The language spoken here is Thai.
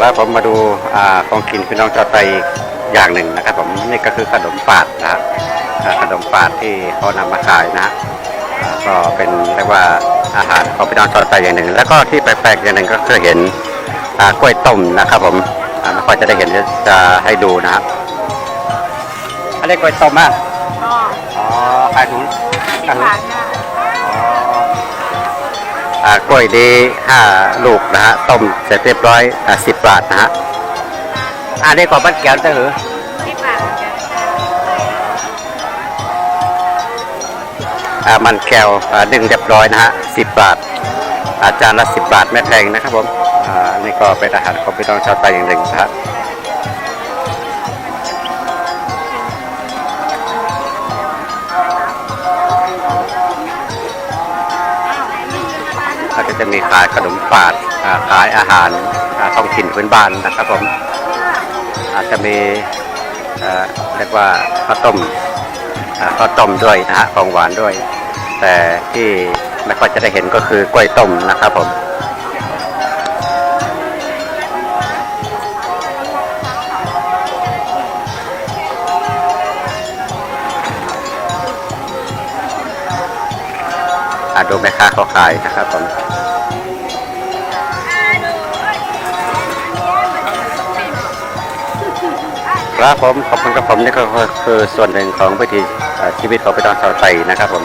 แล้วผมมาดูอ่าของกินพี่น้องชาวไทยอีกอย่างหนึ่งนะครับ ผมนี่ก็คือขนมปาดนะครับอ่าขนมปาดที่เขานำมาขายนะฮะอ่าก็เป็นเรียกว่าอาหารของพี่น้องชาวไทยอย่างหนึ่ง แล้วก็ที่แปลกๆอย่างหนึ่งก็คือเห็นอ่ากล้วยต้มนะครับผมอ่าไม่ค่อยจะได้เห็นจะจะให้ดูนะครับอันนี้กล้วยต้มอะก็อ๋อขายถุงสิบบาทค่ะอ่า กล้วยดีห้าลูกนะฮะต้มเสร็จเรียบร้อยอ่าสิบบาทนะฮะอันนี้กว่าบ้านแก้วจะหือสิบบาทเหมือมันแก้วอ่านึ่งเรียบร้อยนะฮะสิบบาท อาจารย์ละสิบบาทไม่แพงนะครับผม อ่าอันนี่ก็เป็นอาหารของพี่น้องชาวไทยอย่างหนึ่งนะฮะ จะมีขายขนมปาดอ่าขายอาหารท้องถิ่นพื้นบ้านนะครับผมอาจจะมีเรียกว่าข้าวต้มข้าวต้มด้วยนะฮะของหวานด้วย แต่ที่ไม่ค่อยจะได้เห็นก็คือกล้วยต้มนะครับผมอ่าดูแม่ค้าเขาขายนะครับผม ครับผมขอบคุณครับผมนี่ก็คือส่วนหนึ่งของวิถีชีวิตของพี่น้องชาวไทยนะครับผม